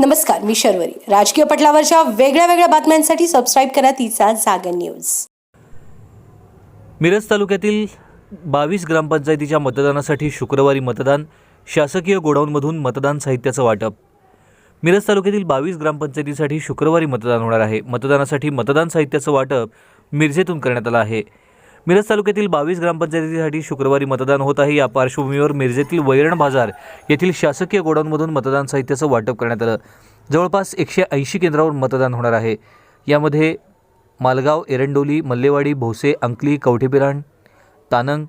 नमस्कार मी शर्वरी. राजकीय पटलावरच्या वेगळ्या वेगळ्या बातम्यांसाठी सबस्क्राईब करा तिचा जागर न्यूज मिरज तालुक्यातील बावीस ग्रामपंचायतीच्या मतदानासाठी शुक्रवारी मतदान शासकीय गोडाऊनमधून मतदान साहित्याचं वाटप. मिरज तालुक्यातील बावीस ग्रामपंचायतीसाठी शुक्रवारी मतदान होणार आहे. मतदानासाठी मतदान साहित्याचं वाटप मिरजेतून करण्यात आलं आहे. मिरज तालुक्यातील बावीस ग्रामपंचायतीसाठी शुक्रवारी मतदान होत आहे. या पार्श्वभूमीवर मिरजेतील वैरण बाजार येथील शासकीय गोडाऊनमधून मतदान साहित्याचं वाटप करण्यात आलं. जवळपास एकशे ऐंशी केंद्रावर मतदान होणार आहे. यामध्ये मालगाव एरंडोली मल्लेवाडी भोसे अंकली कवठेपिराण तानंग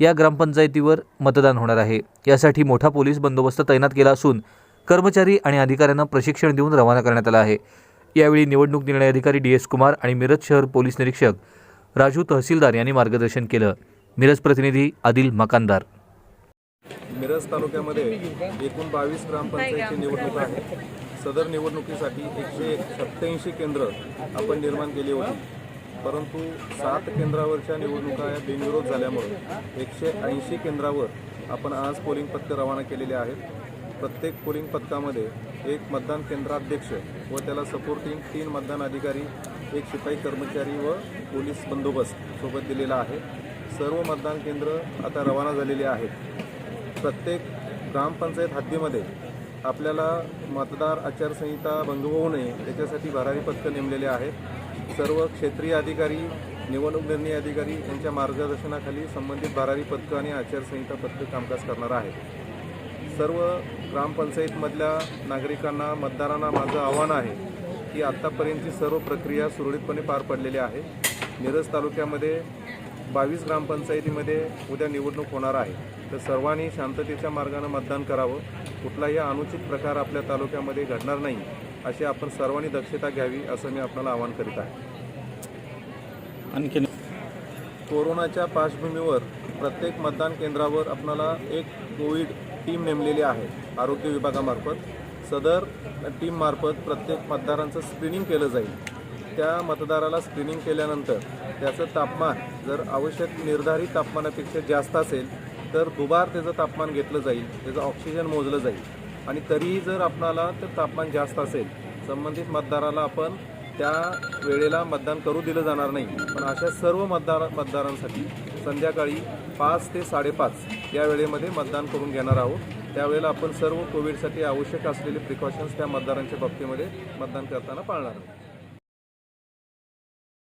या ग्रामपंचायतीवर मतदान होणार आहे. यासाठी मोठा पोलीस बंदोबस्त तैनात केला असून कर्मचारी आणि अधिकाऱ्यांना प्रशिक्षण देऊन रवाना करण्यात आला आहे. यावेळी निवडणूक निर्णय अधिकारी डी एस कुमार आणि मिरज शहर पोलीस निरीक्षक राजू तहसीलदार यांनी मार्गदर्शन केलं. मिरज प्रतिनिधी आदिल मकानदार. मिरज तालुक्यामध्ये एकूण बावीस ग्रामपंचायतची निवडणूक आहे. सदर निवडणुकीसाठी एकशे सत्त्याऐंशी केंद्र आपण निर्माण केली होती. परंतु सात केंद्रावरच्या निवडणुका या बिनविरोध झाल्यामुळे एकशे ऐंशी केंद्रावर आपण आज पोलिंग पथकं रवाना केलेले आहेत. प्रत्येक पोलिंग पथकामध्ये एक मतदान केंद्राध्यक्ष व त्याला सपोर्टिंग तीन मतदान अधिकारी एक शिपाई कर्मचारी व पोलीस बंदोबस्त सोबत दिलेला आहे. सर्व मतदान केंद्र आता रवाना झालेले आहेत. प्रत्येक ग्रामपंचायत हद्दीमध्ये आपल्याला मतदार आचारसंहिता भंग होऊ नये याच्यासाठी भरारी पथकं नेमलेले आहेत. सर्व क्षेत्रीय अधिकारी निवडणूक निर्णय अधिकारी यांच्या मार्गदर्शनाखाली संबंधित भरारी पथकं आणि आचारसंहिता पथकं कामकाज करणार आहे सर्व ग्रामपंचायतमधल्या नागरिकांना मतदारांना माझं आव्हान आहे की आत्तापर्यंतची सर्व प्रक्रिया सुरळीतपणे पार पडलेली आहे. मिरज तालुक्यामध्ये बावीस ग्रामपंचायतीमध्ये उद्या निवडणूक होणार आहे. तर सर्वांनी शांततेच्या मार्गानं मतदान करावं. कुठलाही अनुचित प्रकार आपल्या तालुक्यामध्ये घडणार नाही अशी आपण सर्वांनी दक्षता घ्यावी असं मी आपल्याला आवाहन करीत आहे. आणखी कोरोनाच्या पार्श्वभूमीवर प्रत्येक मतदान केंद्रावर आपणाला एक कोविड टीम नेमलेली आहे आरोग्य विभागामार्फत. सदर टीममार्फत प्रत्येक मतदारांचं स्क्रीनिंग केलं जाईल. त्या मतदाराला स्क्रीनिंग केल्यानंतर त्याचं तापमान जर आवश्यक निर्धारित तापमानापेक्षा जास्त असेल तर दुबार त्याचं तापमान घेतलं जाईल त्याचं ऑक्सिजन मोजलं जाईल. आणि तरीही जर आपणाला तर तापमान जास्त असेल संबंधित मतदाराला आपण त्या वेळेला मतदान करू दिलं जाणार नाही. पण अशा सर्व मतदार मतदारांसाठी संध्याकाळी पाच ते साडेपाच या वेळेमध्ये मतदान करून घेणार आहोत. त्यावेळेला आपण सर्व कोविडसाठी आवश्यक असलेले प्रिकॉशन्स त्या मतदारांच्या बाबतीमध्ये मतदान करताना पाळणार आहोत.